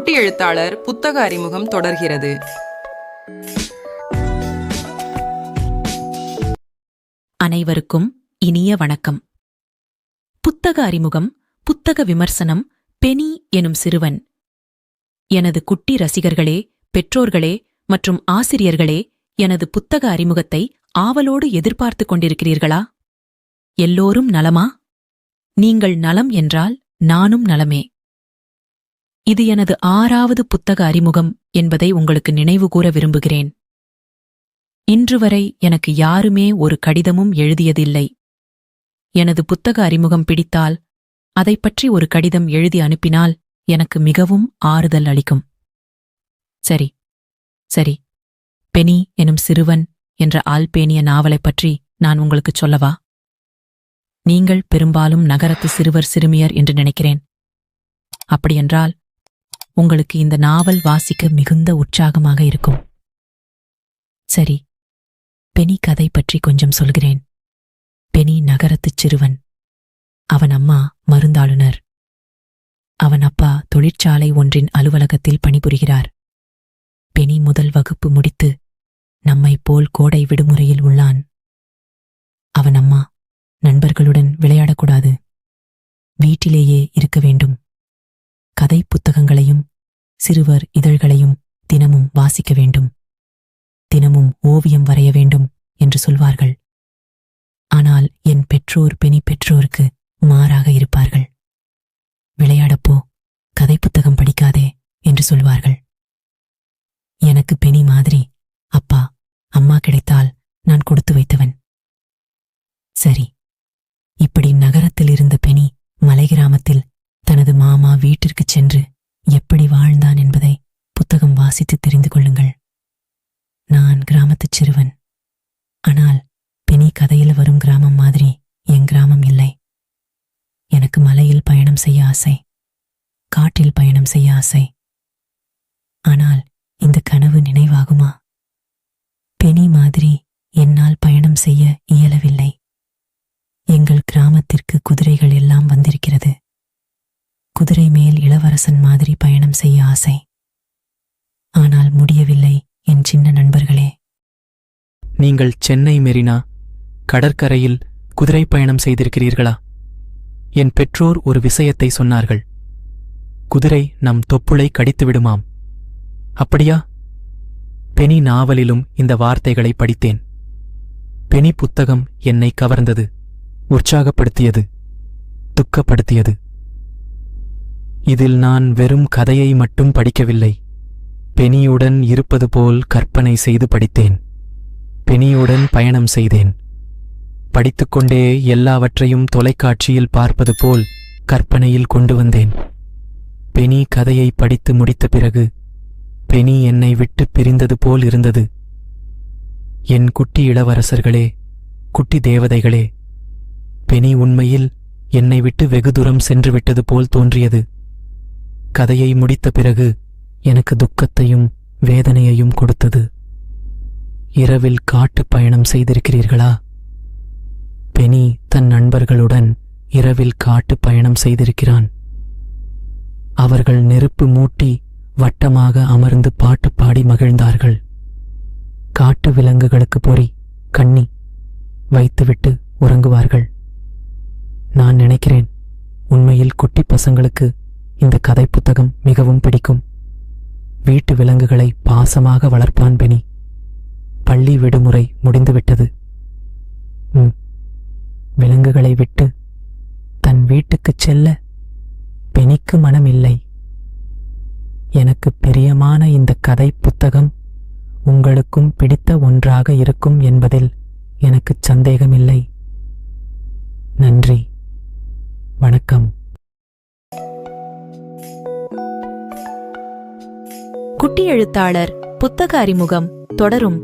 குட்டி எழுத்தாளர் புத்தக அறிமுகம் தொடர்கிறது. அனைவருக்கும் இனிய வணக்கம். புத்தக அறிமுகம் புத்தக விமர்சனம் பெனி எனும் சிறுவன். எனது குட்டி ரசிகர்களே பெற்றோர்களே மற்றும் ஆசிரியர்களே எனது புத்தக அறிமுகத்தை ஆவலோடு எதிர்பார்த்துக் கொண்டிருக்கிறீர்களா? எல்லோரும் நலமா? நீங்கள் நலம் என்றால் நானும் நலமே. இது எனது ஆறாவது புத்தக அறிமுகம் என்பதை உங்களுக்கு நினைவுகூர விரும்புகிறேன். இன்று வரை எனக்கு யாருமே ஒரு கடிதமும் எழுதியதில்லை. எனது புத்தக அறிமுகம் பிடித்தால் அதைப் பற்றி ஒரு கடிதம் எழுதி அனுப்பினால் எனக்கு மிகவும் ஆறுதல் அளிக்கும். சரி சரி பெனி எனும் சிறுவன் என்ற ஆல்பேனிய நாவலைப் பற்றி நான் உங்களுக்குச் சொல்லவா? நீங்கள் பெரும்பாலும் நகரத்து சிறுவர் சிறுமியர் என்று நினைக்கிறேன். அப்படியென்றால் உங்களுக்கு இந்த நாவல் வாசிக்க மிகுந்த உற்சாகமாக இருக்கும். சரி பெனி கதை பற்றி கொஞ்சம் சொல்கிறேன். பெனி நகரத்துச் சிறுவன். அவன் அம்மா மருந்தாளுனர் அவன் அப்பா தொழிற்சாலை ஒன்றின் அலுவலகத்தில் பணிபுரிகிறார். பெனி முதல் வகுப்பு முடித்து நம்மைப் போல் கோடை விடுமுறையில் உள்ளான். அவன் அம்மா நண்பர்களுடன் விளையாடக்கூடாது. வீட்டிலேயே இருக்க வேண்டும். சிறுவர் இதழ்களையும் தினமும் வாசிக்க வேண்டும். தினமும் ஓவியம் வரைய வேண்டும் என்று சொல்வார்கள். ஆனால் என் பெற்றோர் பெணி பெற்றோருக்கு மாறாக இருப்பார்கள். விளையாடப்போ கதை புத்தகம் படிக்காதே என்று சொல்வார்கள். எனக்கு பெணி மாதிரி அப்பா அம்மா கிடைத்தால் நான் கொடுத்து வைத்தவன். சரி புத்தகம் தெரிந்து கொள்ளுங்கள். நான் கிராமத்துச் சிறுவன். ஆனால் பெனி கதையில் வரும் கிராமம் மாதிரி என் கிராமம் இல்லை. எனக்கு மலையில் பயணம் செய்ய ஆசை. காட்டில் பயணம் செய்ய ஆசை. ஆனால் இந்த கனவு நினைவாகுமா? பெனி மாதிரி என்னால் பயணம் செய்ய இயலவில்லை. எங்கள் கிராமத்திற்கு குதிரைகள் எல்லாம் வந்திருக்கிறது. குதிரை மேல் இளவரசன் மாதிரி பயணம் செய்ய ஆசை. ஆனால் முடியவில்லை என் சின்ன நண்பர்களே. நீங்கள் சென்னை மெரினா கடற்கரையில் குதிரை பயணம் செய்திருக்கிறீர்களா? என் பெற்றோர் ஒரு விஷயத்தை சொன்னார்கள். குதிரை நம் தொப்புளை கடித்து விடுமாம் அப்படியா? பெனி நாவலிலும் இந்த வார்த்தைகளை படித்தேன். பெனி புத்தகம் என்னை கவர்ந்தது உற்சாகப்படுத்தியது துக்கப்படுத்தியது. இதில் நான் வெறும் கதையை மட்டும் படிக்கவில்லை. பெனியுடன் இருப்பது போல் கற்பனை செய்து படித்தேன். பெனியுடன் பயணம் செய்தேன். படித்துக்கொண்டே எல்லாவற்றையும் தொலைக்காட்சியில் பார்ப்பது போல் கற்பனையில் கொண்டு வந்தேன். பெனி கதையை படித்து முடித்த பிறகு பெனி என்னை விட்டு பிரிந்தது போல் இருந்தது. என் குட்டி இளவரசர்களே குட்டி தேவதைகளே பெனி உண்மையில் என்னை விட்டு வெகு தூரம் சென்று விட்டது போல் தோன்றியது. கதையை முடித்த பிறகு எனக்கு துக்கத்தையும் வேதனையையும் கொடுத்தது. இரவில் காட்டுப் பயணம் செய்திருக்கிறீர்களா? பெனி தன் நண்பர்களுடன் இரவில் காட்டுப் பயணம் செய்திருக்கிறான். அவர்கள் நெருப்பு மூட்டி வட்டமாக அமர்ந்து பாட்டு பாடி மகிழ்ந்தார்கள். காட்டு விலங்குகளுக்கு பொறி கண்ணி வைத்துவிட்டு உறங்குவார்கள். நான் நினைக்கிறேன் உண்மையில் குட்டி பசங்களுக்கு இந்த கதை புத்தகம் மிகவும் பிடிக்கும். வீட்டு விலங்குகளை பாசமாக வளர்ப்பான் பெனி பள்ளி விடுமுறை முடிந்துவிட்டது. ம். விலங்குகளை விட்டு தன் வீட்டுக்குச் செல்ல பெனிக்கு மனமில்லை. எனக்கு பிரியமான இந்த கதை புத்தகம் உங்களுக்கும் பிடித்த ஒன்றாக இருக்கும் என்பதில் எனக்குச் சந்தேகமில்லை. நன்றி. வணக்கம். குட்டி எழுத்தாளர் புத்தக அறிமுகம் தொடரும்